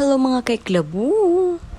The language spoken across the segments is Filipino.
Hello mga kaiklabu!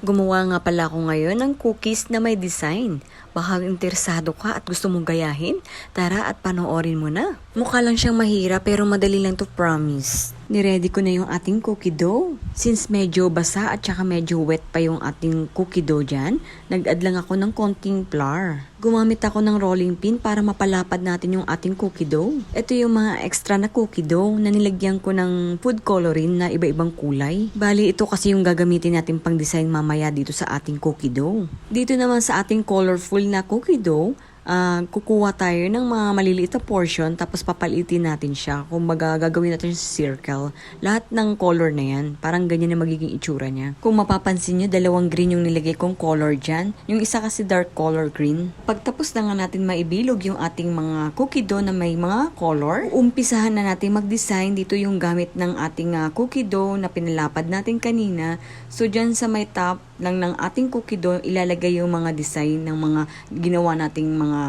Gumawa nga pala ako ngayon ng cookies na may design. Baka interesado ka at gusto mong gayahin? Tara at panoorin mo na. Mukha lang siyang mahirap pero madali lang to promise. Niready ko na yung ating cookie dough. Since medyo basa at saka medyo wet pa yung ating cookie dough dyan, nag-add lang ako ng konting flour. Gumamit ako ng rolling pin para mapalapad natin yung ating cookie dough. Ito yung mga extra na cookie dough na nilagyan ko ng food coloring na iba-ibang kulay. Bali, ito kasi yung gagamitin natin pang design mamaya dito sa ating cookie dough. Dito naman sa ating colorful na cookie dough, ah, kukuha tayo ng mga maliliit na portion tapos papalitin natin siya. Kung baga, gagawin natin sa circle. Lahat ng color na yan, parang ganyan na magiging itsura niya. Kung mapapansin nyo, dalawang green yung nilagay kong color dyan. Yung isa kasi dark color green. Pagtapos na nga natin maibilog yung ating mga cookie dough na may mga color, umpisahan na natin mag-design. Dito yung gamit ng ating ah, cookie dough na pinalapad natin kanina. So, dyan sa may top lang ng ating cookie dough, ilalagay yung mga design ng mga ginawa nating mga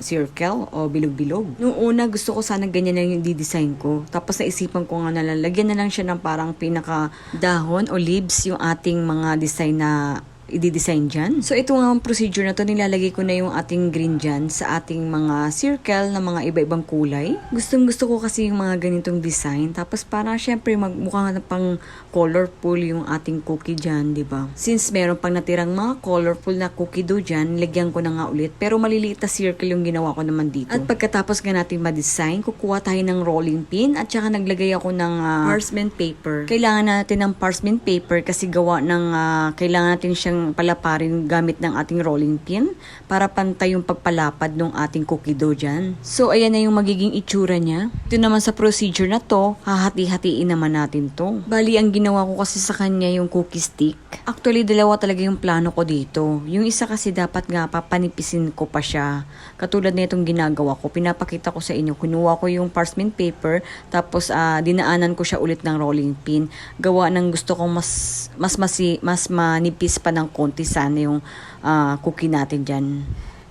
circle o bilog-bilog. Noong una, gusto ko sana ganyan lang yung di-design ko. Tapos naisipan ko nga na lagyan na lang siya ng parang pinaka dahon o leaves yung ating mga design na i-design dyan. So, ito nga ang procedure na to. Nilalagay ko na yung ating green dyan sa ating mga circle na mga iba-ibang kulay. Gustong gusto ko kasi yung mga ganitong design. Tapos para syempre magmukha na pang colorful yung ating cookie dyan, di ba? Since meron pang natirang mga colorful na cookie dough dyan, lagyan ko na nga ulit. Pero maliliit na circle yung ginawa ko naman dito. At pagkatapos nga natin ma-design, kukuha tayo ng rolling pin at saka naglagay ako ng ah, parchment paper. Kailangan natin ng parchment paper kasi gawa ng ah, kailangan natin siyang palaparin gamit ng ating rolling pin para pantay yung pagpalapad ng ating cookie dough dyan. So, ayan na yung magiging itsura niya. Ito naman sa procedure na to, hahati-hatiin naman natin to. Bali, ang ginawa ko kasi sa kanya yung cookie stick. Actually, dalawa talaga yung plano ko dito. Yung isa kasi dapat nga papanipisin ko pa siya. Katulad na itong ginagawa ko, pinapakita ko sa inyo. Kinuha ko yung parchment paper, tapos ah, dinaanan ko siya ulit ng rolling pin. Gawa ng gusto kong mas mas masi, mas manipis pa ng konti sana yung ah, cookie natin dyan.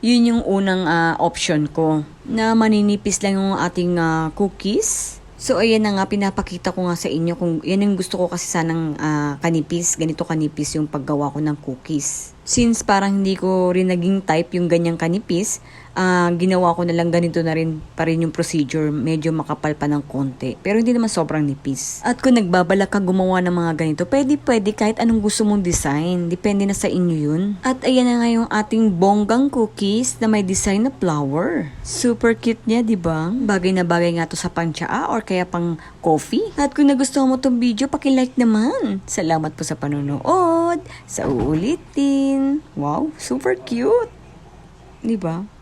Yun yung unang ah, option ko na maninipis lang yung ating ah, cookies. So, ayan na nga, pinapakita ko nga sa inyo kung yan yung gusto ko kasi sanang ah, kanipis, ganito kanipis yung paggawa ko ng cookies. Since parang hindi ko rin naging type yung ganyang kanipis, ah, ginawa ko na lang ganito na rin pa rin yung procedure, medyo makapal pa ng konti. Pero hindi naman sobrang nipis. At kung nagbabalak ka gumawa ng mga ganito, pwede pwede kahit anong gusto mong design. Depende na sa inyo yun. At ayan na nga yung ating bonggang cookies na may design na flower. Super cute niya, di ba? Bagay na bagay nga to sa pang tsaa or kaya pang coffee. At kung nagustuhan mo tong video, paki-like naman. Salamat po sa panonood. Sa uulitin. Wow, super cute. Di ba?